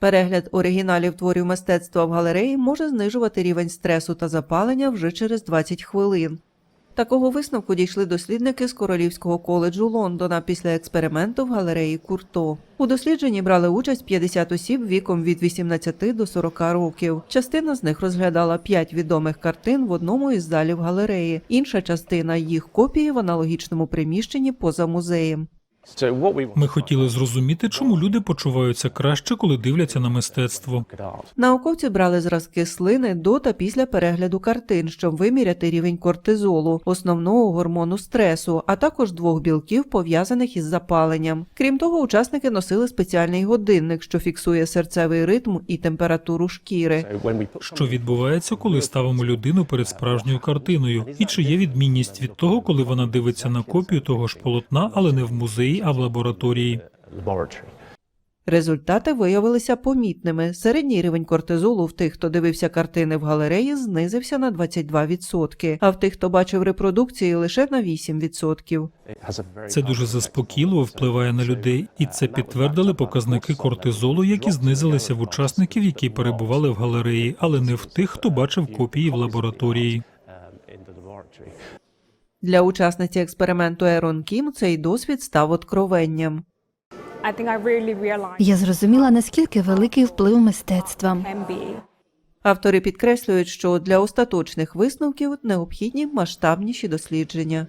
Перегляд оригіналів творів мистецтва в галереї може знижувати рівень стресу та запалення вже через 20 хвилин. Такого висновку дійшли дослідники з Королівського коледжу Лондона після експерименту в галереї Курто. У дослідженні брали участь 50 осіб віком від 18 до 40 років. Частина з них розглядала 5 відомих картин в одному із залів галереї. Інша частина їх копії в аналогічному приміщенні поза музеєм. Ми хотіли зрозуміти, чому люди почуваються краще, коли дивляться на мистецтво. Науковці брали зразки слини до та після перегляду картин, щоб виміряти рівень кортизолу, основного гормону стресу, а також двох білків, пов'язаних із запаленням. Крім того, учасники носили спеціальний годинник, що фіксує серцевий ритм і температуру шкіри. Що відбувається, коли ставимо людину перед справжньою картиною, і чи є відмінність від того, коли вона дивиться на копію того ж полотна, але не в музеї, а в лабораторії. Результати виявилися помітними. Середній рівень кортизолу в тих, хто дивився картини в галереї, знизився на 22%, а в тих, хто бачив репродукції, лише на 8%. Це дуже заспокійливо впливає на людей, і це підтвердили показники кортизолу, які знизилися в учасників, які перебували в галереї, але не в тих, хто бачив копії в лабораторії. Для учасниці експерименту Ерон Кім цей досвід став откровенням. Я зрозуміла, наскільки великий вплив мистецтва. Автори підкреслюють, що для остаточних висновків необхідні масштабніші дослідження.